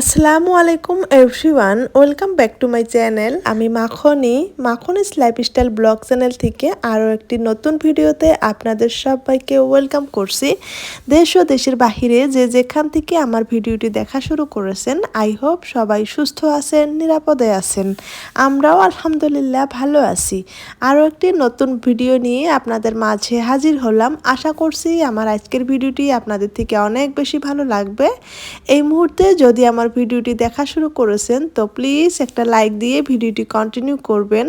আসসালামু আলাইকুম everyone, welcome back to my channel. আমি Makhni, Makhni's lifestyle blog channel থেকে আরও একটি নতুন ভিডিওতে আপনাদের সবাইকে ওয়েলকাম করছি। দেশ ও দেশের বাহিরে যে যেখান থেকে আমার ভিডিওটি দেখা শুরু করেছেন, আই হোপ সবাই সুস্থ আছেন, নিরাপদে আছেন। আমরাও আলহামদুলিল্লাহ ভালো আছি। আরও একটি নতুন ভিডিও নিয়ে আপনাদের মাঝে হাজির হলাম। আশা করছি আমার আজকের ভিডিওটি আপনাদের থেকে অনেক বেশি ভালো লাগবে। এই মুহূর্তে যদি আমার আমার ভিডিওটি দেখা শুরু করেছেন, তো প্লিজ একটা লাইক দিয়ে ভিডিওটি কন্টিনিউ করবেন।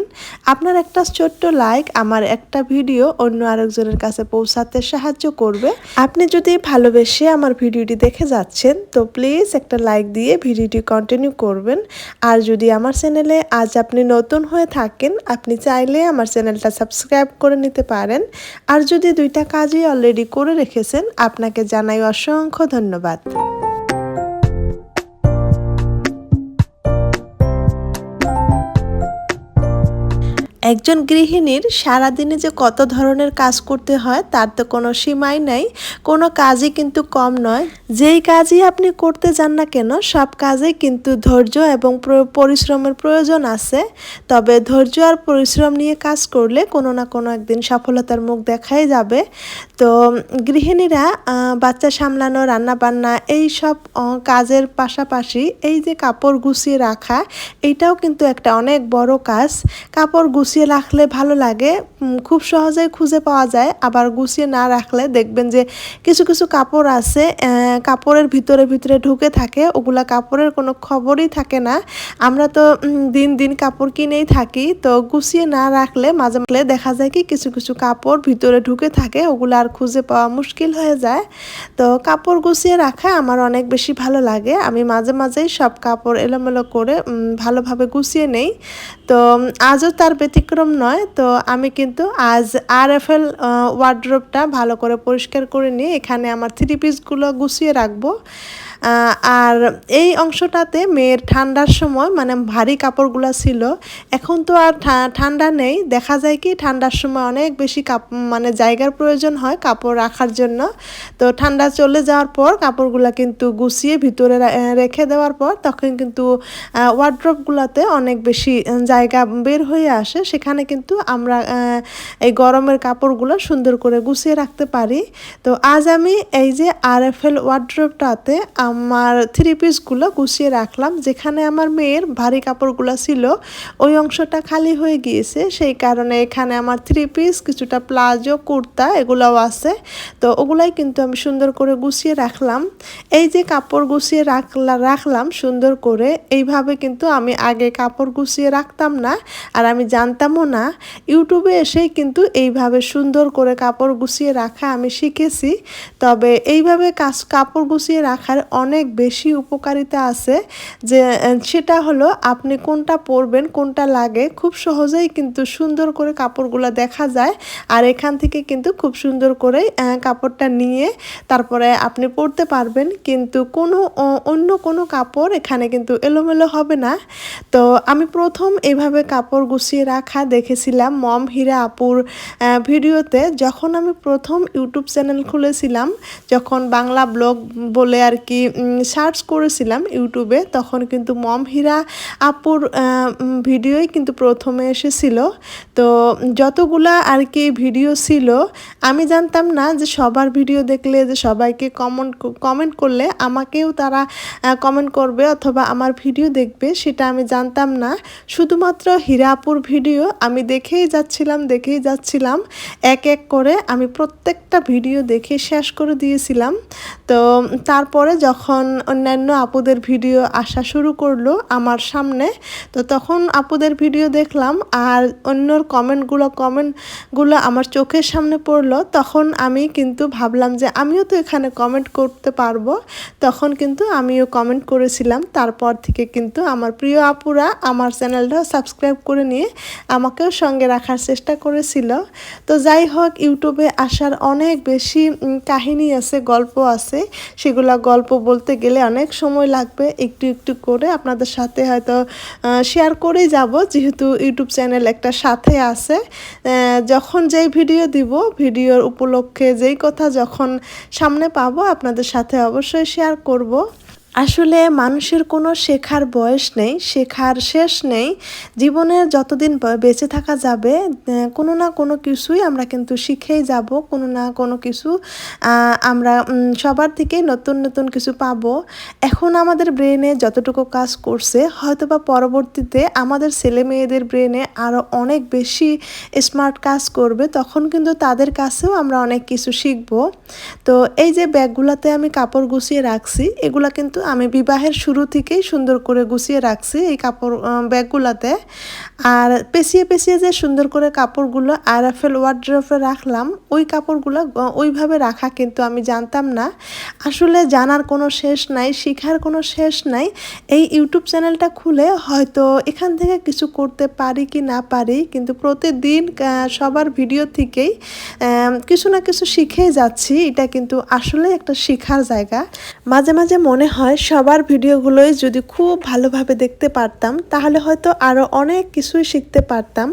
আপনার একটা ছোট্ট লাইক আমার একটা ভিডিও অন্য আরেকজনের কাছে পৌঁছাতে সাহায্য করবে। আপনি যদি ভালোবেসে আমার ভিডিওটি দেখে যাচ্ছেন, তো প্লিজ একটা লাইক দিয়ে ভিডিওটি কন্টিনিউ করবেন। আর যদি আমার চ্যানেলে আজ আপনি নতুন হয়ে থাকেন, আপনি চাইলে আমার চ্যানেলটা সাবস্ক্রাইব করে নিতে পারেন। আর যদি দুইটা কাজই অলরেডি করে রেখেছেন, আপনাকে জানাই অসংখ্য ধন্যবাদ। একজন গৃহিণীর সারাদিনে যে কত ধরনের কাজ করতে হয়, তার তো কোনো সীমাই নাই, কোনো কাজই কিন্তু কম নয়। যেই কাজই আপনি করতে যান না কেন, সব কাজেই কিন্তু ধৈর্য এবং পরিশ্রমের প্রয়োজন আছে। তবে ধৈর্য আর পরিশ্রম নিয়ে কাজ করলে কোনো না কোনো একদিন সফলতার মুখ দেখাই যাবে। তো গৃহিণীরা বাচ্চা সামলানো রান্না বান্না এই সব কাজের পাশাপাশি এই যে কাপড় গুছিয়ে রাখা এইটাও কিন্তু একটা অনেক বড় কাজ। কাপড় গুছিয়ে গুছিয়ে রাখলে ভালো লাগে। খুব সহজেই খুঁজে পাওয়া যায়। আবার গুছিয়ে না রাখলে দেখবেন যে কিছু কিছু কাপড় আছে কাপড়ের ভিতরে ভিতরে ঢুকে থাকে। ওগুলা কাপড়ের কোনো খবরই থাকে না। আমরা তো দিন দিন কাপড় কিনেই থাকি। তো গুছিয়ে না রাখলে মাঝে মাঝে দেখা যায় কি কিছু কিছু কাপড় ভিতরে ঢুকে থাকে। ওগুলো আর খুঁজে পাওয়া মুশকিল হয়ে যায়। তো কাপড় গুছিয়ে রাখা আমার অনেক বেশি ভালো লাগে। আমি মাঝে, মাঝেই সব কাপড় এলোমেলো করে ভালোভাবে গুছিয়ে নেই। তো আজও তার ব্যতিক্রম নয়, তো আমি কিন্তু আজ আর এফ এল ওয়ার্ড্রোবটা ভালো করে পরিষ্কার করে নিয়ে এখানে আমার থ্রি পিসগুলো গুছিয়ে রাখব। আর এই অংশটাতে মেয়ের ঠান্ডার সময় মানে ভারী কাপড়গুলো ছিল। এখন তো আর ঠান্ডা নেই। দেখা যায় কি ঠান্ডার সময় অনেক বেশি কাপ মানে জায়গার প্রয়োজন হয় কাপড় রাখার জন্য। তো ঠান্ডা চলে যাওয়ার পর কাপড়গুলো কিন্তু গুছিয়ে ভিতরে রেখে দেওয়ার পর তখন কিন্তু ওয়ার্ড্রপগুলোতে অনেক বেশি জায়গা বের হয়ে আসে। সেখানে কিন্তু আমরা এই গরমের কাপড়গুলো সুন্দর করে গুছিয়ে রাখতে পারি। তো আজ আমি এই যে আর এফ এল ওয়ার্ড্রপটাতে আমার থ্রি পিসগুলো গুছিয়ে রাখলাম, যেখানে আমার মেয়ের ভারী কাপড়গুলো ছিল, ওই অংশটা খালি হয়ে গিয়েছে। সেই কারণে এখানে আমার থ্রি পিস কিছুটা প্লাজো, কুর্তা, এগুলোও আছে। তো ওগুলাই কিন্তু আমি সুন্দর করে গুছিয়ে রাখলাম। এই যে কাপড় গুছিয়ে রাখলাম রাখলাম সুন্দর করে, এইভাবে কিন্তু আমি আগে কাপড় গুছিয়ে রাখতাম না, আর আমি জানতামও না। ইউটিউবে এসেই কিন্তু এইভাবে সুন্দর করে কাপড় গুছিয়ে রাখা আমি শিখেছি। তবে এইভাবে কাজ, কাপড় গুছিয়ে রাখার অনেক বেশি উপকারিতা আছে যে সেটা হলো আপনি কোনটা পরবেন, কোনটা লাগে খুব সহজেই কিন্তু সুন্দর করে কাপড়গুলো দেখা যায়। আর এখান থেকে কিন্তু খুব সুন্দর করে কাপড়টা নিয়ে তারপরে আপনি পরতে পারবেন। কিন্তু কোনো অন্য কোনো কাপড় এখানে কিন্তু এলোমেলো হবে না। তো আমি প্রথম এভাবে কাপড় গুছিয়ে রাখা দেখেছিলাম মম, হিরা আপুর ভিডিওতে। যখন আমি প্রথম ইউটিউব চ্যানেল খুলেছিলাম, যখন বাংলা ব্লগ বলে আর কি সার্চ করেছিলাম ইউটিউবে, তখন কিন্তু মম হীরা আপুর ভিডিওই কিন্তু প্রথমে এসেছিল। তো যতগুলা আর কি ভিডিও ছিল, আমি জানতাম না যে সবার ভিডিও দেখলে যে সবাইকে কমেন্ট কমেন্ট করলে আমাকেও তারা কমেন্ট করবে অথবা আমার ভিডিও দেখবে, সেটা আমি জানতাম না। শুধুমাত্র হীরাপুর ভিডিও আমি দেখেই যাচ্ছিলাম দেখেই যাচ্ছিলাম। এক এক করে আমি প্রত্যেকটা ভিডিও দেখে শেষ করে দিয়েছিলাম। তো তারপরে যখন অন্যান্য আপুদের ভিডিও আসা শুরু করল আমার সামনে, তো তখন আপুদের ভিডিও দেখলাম আর অন্যর কমেন্টগুলো কমেন্টগুলো আমার চোখের সামনে পড়ল। তখন আমি কিন্তু ভাবলাম যে আমিও তো এখানে কমেন্ট করতে পারব। তখন কিন্তু আমিও কমেন্ট করেছিলাম। তারপর থেকে কিন্তু আমার প্রিয় আপুরা আমার চ্যানেলটা সাবস্ক্রাইব করে নিয়ে আমাকেও সঙ্গে রাখার চেষ্টা করেছিল। তো যাই হোক, ইউটিউবে আসার অনেক বেশি কাহিনী আছে, গল্প আছে। সেগুলো গল্প বলতে গেলে অনেক সময় লাগবে একটু একটু করে আপনাদের সাথে হয়তো শেয়ার করে যাব। যেহেতু ইউটিউব চ্যানেল একটা সাথে আছে যখন যেই ভিডিও দিব ভিডিওর উপলক্ষে যেই কথা যখন সামনে পাবো, আপনাদের সাথে অবশ্যই শেয়ার করব। আসলে মানুষের কোনো শেখার বয়স নেই, শেখার শেষ নেই। জীবনের যতদিন বেঁচে থাকা যাবে কোনো না কোনো কিছুই আমরা কিন্তু শিখেই যাব, কোনো না কোনো কিছু আমরা সবার থেকেই নতুন নতুন কিছু পাবো। এখন আমাদের ব্রেনে যতটুকু কাজ করছে, হয়তোবা পরবর্তীতে আমাদের ছেলে মেয়েদের ব্রেনে আরও অনেক বেশি স্মার্ট কাজ করবে, তখন কিন্তু তাদের কাছেও আমরা অনেক কিছু শিখব। তো এই যে ব্যাগগুলোতে আমি কাপড় গুছিয়ে রাখছি, এগুলা কিন্তু আমি বিবাহের শুরু থেকেই সুন্দর করে গুছিয়ে রাখছি এই কাপড় ব্যাগগুলাতে। আর পেঁচিয়ে পেঁচিয়ে যে সুন্দর করে কাপড়গুলো আর আরএফএল ওয়ার্ড্রফে রাখলাম, ওই কাপড়গুলো ওইভাবে রাখা কিন্তু আমি জানতাম না। আসলে জানার কোনো শেষ নাই, শেখার কোনো শেষ নাই। এই ইউটিউব চ্যানেলটা খুলে হয়তো এখান থেকে কিছু করতে পারি কি না পারি, কিন্তু প্রতিদিন সবার ভিডিও থেকেই কিছু না কিছু শিখেই যাচ্ছি। এটা কিন্তু আসলে একটা শেখার জায়গা। মাঝে মাঝে মনে হয় সবার ভিডিওগুলোই যদি খুব ভালোভাবে দেখতে পারতাম, তাহলে হয়তো আরও অনেক কিছুই শিখতে পারতাম।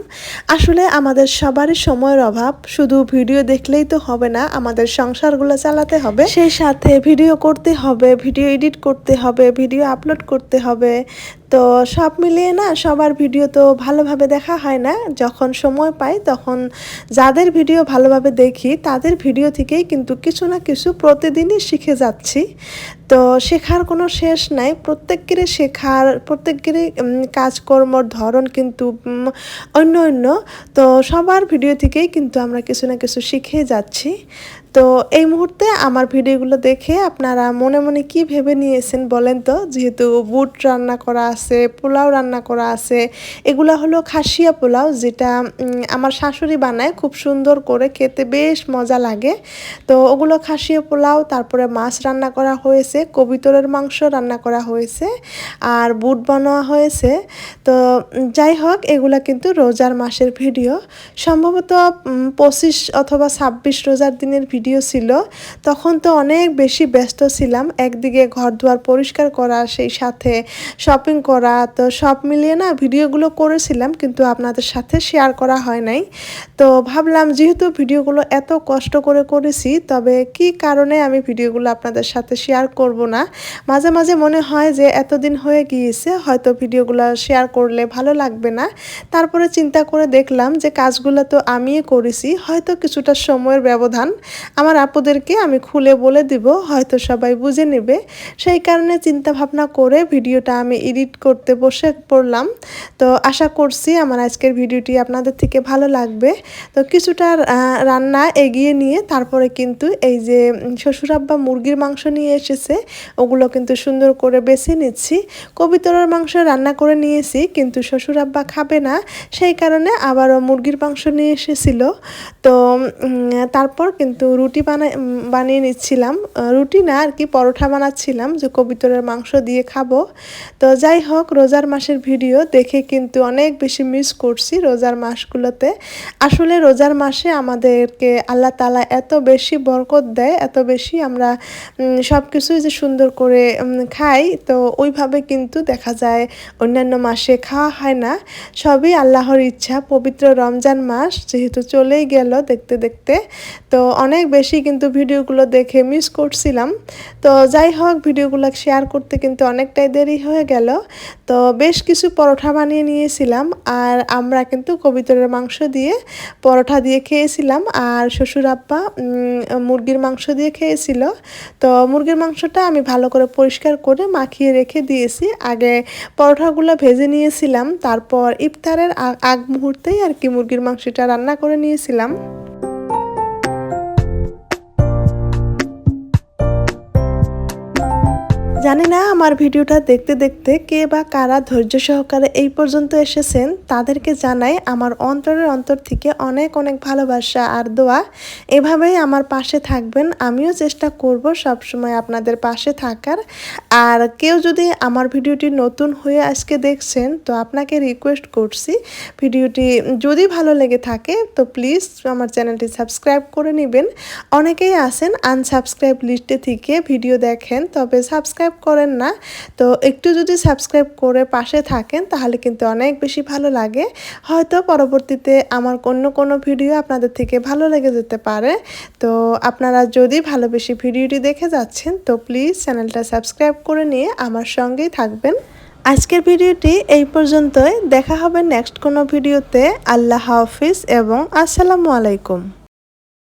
আসলে আমাদের সবারই সময়ের অভাব, শুধু ভিডিও দেখলেই তো হবে না, আমাদের সংসারগুলো চালাতে হবে। সেই সাথে ভিডিও করতে হবে, ভিডিও এডিট করতে হবে, ভিডিও আপলোড করতে হবে। তো সব মিলিয়ে না সবার ভিডিও তো ভালোভাবে দেখা হয় না। যখন সময় পাই তখন যাদের ভিডিও ভালোভাবে দেখি তাদের ভিডিও থেকেই কিন্তু কিছু না কিছু প্রতিদিনই শিখে যাচ্ছি। তো শেখার কোনো শেষ নাই। প্রত্যেকেরই শেখার, প্রত্যেকেরই কাজকর্মর ধরন কিন্তু অন্য অন্য। তো সবার ভিডিও থেকেই কিন্তু আমরা কিছু না কিছু শিখে যাচ্ছি। তো এই মুহূর্তে আমার ভিডিওগুলো দেখে আপনারা মনে মনে কি ভেবে নিয়েছেন বলেন তো? যেহেতু বুট রান্না করা আছে, পোলাও রান্না করা আছে, এগুলা হলো খাসিয়া পোলাও যেটা আমার শাশুড়ি বানায় খুব সুন্দর করে, খেতে বেশ মজা লাগে। তো ওগুলো খাসিয়া পোলাও, তারপরে মাছ রান্না করা হয়েছে, কবিতরের মাংস রান্না করা হয়েছে, আর বুট বানানো হয়েছে। তো যাই হোক, এগুলা কিন্তু রোজার মাসের ভিডিও। সম্ভবত পঁচিশ অথবা ছাব্বিশ রোজার দিনের ভিডিও। ছিল, তখন তো অনেক বেশি ব্যস্ত ছিলাম। একদিকে ঘর দুয়ার পরিষ্কার করা, সেই সাথে শপিং করা, তো সব মিলিয়ে না ভিডিওগুলো করেছিলাম, কিন্তু আপনাদের সাথে শেয়ার করা হয় নাই। তো ভাবলাম যেহেতু ভিডিওগুলো এত কষ্ট করে করেছি, তবে কি কারণে আমি ভিডিওগুলো আপনাদের সাথে শেয়ার করব না? মাঝে মাঝে মনে হয় যে এতদিন হয়ে গিয়েছে, হয়তো ভিডিওগুলো শেয়ার করলে ভালো লাগবে না। তারপরে চিন্তা করে দেখলাম যে কাজগুলো তো আমিই করেছি, হয়তো কিছুটা সময়ের ব্যবধান। আমার আপুদেরকে আমি খুলে বলে দিব হয়তো সবাই বুঝে নেবে। সেই কারণে চিন্তা ভাবনা করে ভিডিওটা আমি এডিট করতে বসে পড়লাম। তো আশা করছি আমার আজকের ভিডিওটি আপনাদের থেকে ভালো লাগবে। তো কিছুটা রান্না এগিয়ে নিয়ে তারপরে কিন্তু এই যে উম, শ্বশুরাব্বা মুরগির মাংস নিয়ে এসেছে ওগুলো কিন্তু সুন্দর করে বেছে নিচ্ছি। কবিতরের মাংস রান্না করে নিয়েছি কিন্তু শ্বশুরাব্বা খাবে না সেই কারণে আবারও মুরগির মাংস নিয়ে এসেছিল। তো তারপর কিন্তু রুটি বানাই বানিয়ে নিচ্ছিলাম। রুটি না, আর কি পরোঠা বানাচ্ছিলাম যে কবিতরের মাংস দিয়ে খাব। তো যাই হোক, রোজার মাসের ভিডিও দেখে কিন্তু অনেক বেশি মিস করছি রোজার মাসগুলোতে। আসলে রোজার মাসে আমাদেরকে আল্লাহ তালা এত বেশি বরকত দেয়, এত বেশি আমরা সব কিছুই যে সুন্দর করে খাই। তো ওইভাবে কিন্তু দেখা যায় অন্যান্য মাসে খাওয়া হয় না। সবই আল্লাহর ইচ্ছা, পবিত্র রমজান মাস যেহেতু চলেই গেল দেখতে দেখতে। তো অনেক বেশি কিন্তু ভিডিওগুলো দেখে মিস করছিলাম। তো যাই হোক, ভিডিওগুলো শেয়ার করতে কিন্তু অনেকটাই দেরি হয়ে গেল। তো বেশ কিছু পরোঠা বানিয়ে নিয়েছিলাম আর আমরা কিন্তু কবিতরের মাংস দিয়ে পরোঠা দিয়ে খেয়েছিলাম আর শ্বশুর আব্বা মুরগির মাংস দিয়ে খেয়েছিল। তো মুরগির মাংসটা আমি ভালো করে পরিষ্কার করে মাখিয়ে রেখে দিয়েছি। আগে পরোঠাগুলো ভেজে নিয়েছিলাম, তারপর ইফতারের আগ- আগ মুহূর্তেই আর কি মুরগির মাংসটা রান্না করে নিয়েছিলাম। জানি না আমার ভিডিওটা দেখতে দেখতে কে বা কারা ধৈর্য সহকারে এই পর্যন্ত এসেছেন, তাদেরকে জানাই আমার অন্তরের অন্তর থেকে অনেক অনেক ভালোবাসা আর দোয়া। এভাবেই আমার পাশে থাকবেন, আমিও চেষ্টা করব সব সময় আপনাদের পাশে থাকার। আর কেউ যদি আমার ভিডিওটি নতুন হয়ে আজকে দেখছেন, তো আপনাকে রিকোয়েস্ট করছি, ভিডিওটি যদি ভালো লেগে থাকে, তো প্লিজ আমার চ্যানেলটি সাবস্ক্রাইব করে নেবেন। অনেকেই আছেন আনসাবস্ক্রাইব লিস্টে থেকে ভিডিও দেখেন, তবে সাবস্ক্রাইব করেন না, তো একটু যদি সাবস্ক্রাইব করে পাশে থাকেন, তাহলে কিন্তু অনেক বেশি ভালো লাগে। হয়তো পরবর্তীতে আমার অন্য কোনো ভিডিও আপনাদের থেকে ভালো লেগে যেতে পারে। তো আপনারা যদি ভালোবেসে ভিডিওটি দেখে যাচ্ছেন, তো প্লিজ চ্যানেলটা সাবস্ক্রাইব করে নিয়ে আমার সঙ্গেই থাকবেন। আজকের ভিডিওটি এই পর্যন্তই। দেখা হবে নেক্সট কোনো ভিডিওতে আল্লাহ হাফিজ এবং আসসালামু আলাইকুম।